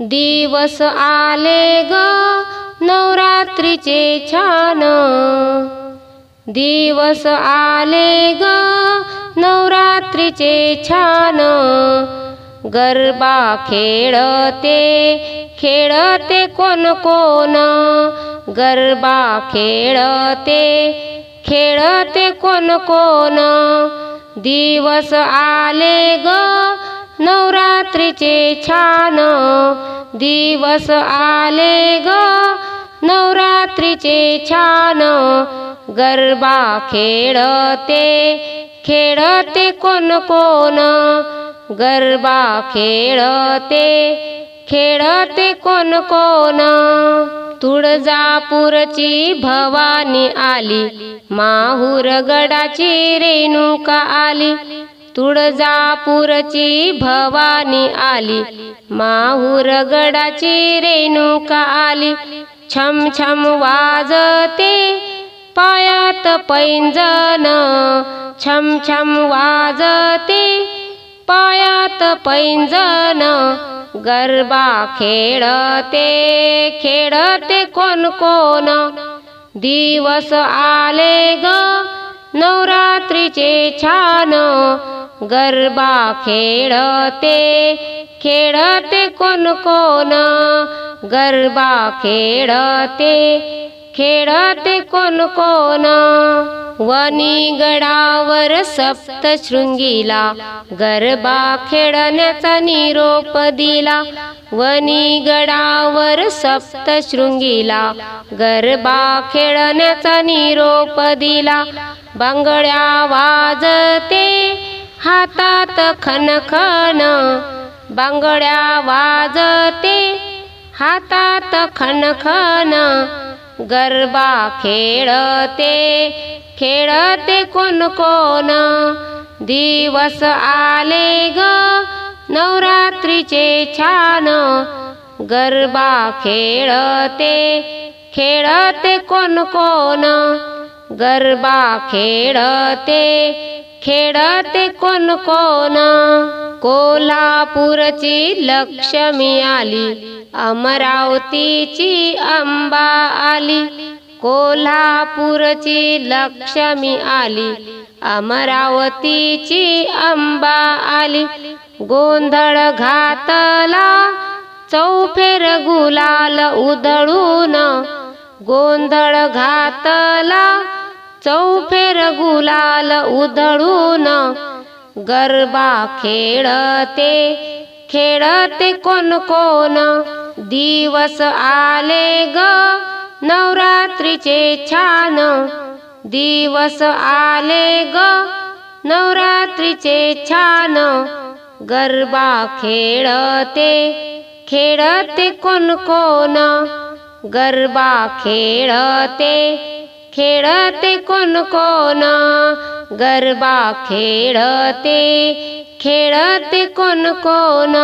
दिवस आले ग नवरात्रीचे छान. दिवस आले ग नवरात्रीचे छान. गरबा खेळते खेळते कोण कोण. गरबा खेळते खेळते कोण कोण. दिवस आले ग रात्रीचे छान दिवस आले ग. नवरात्रीचे छान गरबा खेळते खेळते कोण कोण. गरबा खेळते खेळते कोण कोण. तुळजापूरची भवानी आली माहूर गडाची रेणुका आली तुळजापूरची भवानी आली. माहूर गडाची रेणुका आली. छम छम वाजते पायात पैंजन छम छम वाजते पायात पैंजन गरबा खेळते खेळते कोण कोण. दिवस आले ग नवरात्रीचे छान. गरबा खेळते खेळते कोण कोण? गरबा खेळते खेळते कोण कोण? वनी गडावर सप्तशृंगीला गरबा खेळण्याचा निरोप दिला. वनी गडावर सप्तशृंगीला गरबा खेळण्याचा निरोप दिला. बांगड्या वाजते हातात खनखन बांगड्या वाजते. हातात खनखन गरबा खेळते. खेळते कोण कोण? दिवस आले ग नवरात्रीचे छान. गरबा खेळते खेळते कोण कोण? गरबा खेळते खेळते कोण कोण? कोल्हापूरची लक्ष्मी आली. अमरावतीची अंबा आली. कोल्हापूरची लक्ष्मी आली. अमरावतीची अंबा आली. गोंधळ घातला. चौफेर गुलाल उधळून. गोंधळ घातला. चौफेर गुलाल उधळून गरबा खेळते. खेळते कोण कोण? दिवस आले ग नवरात्रीचे छान. दिवस आले ग नवरात्रीचे छान. गरबा खेळते खेळते कोण कोण? गरबा खेळते खेळते कोण कोण? गरबा खेळते खेळते कोण कोण?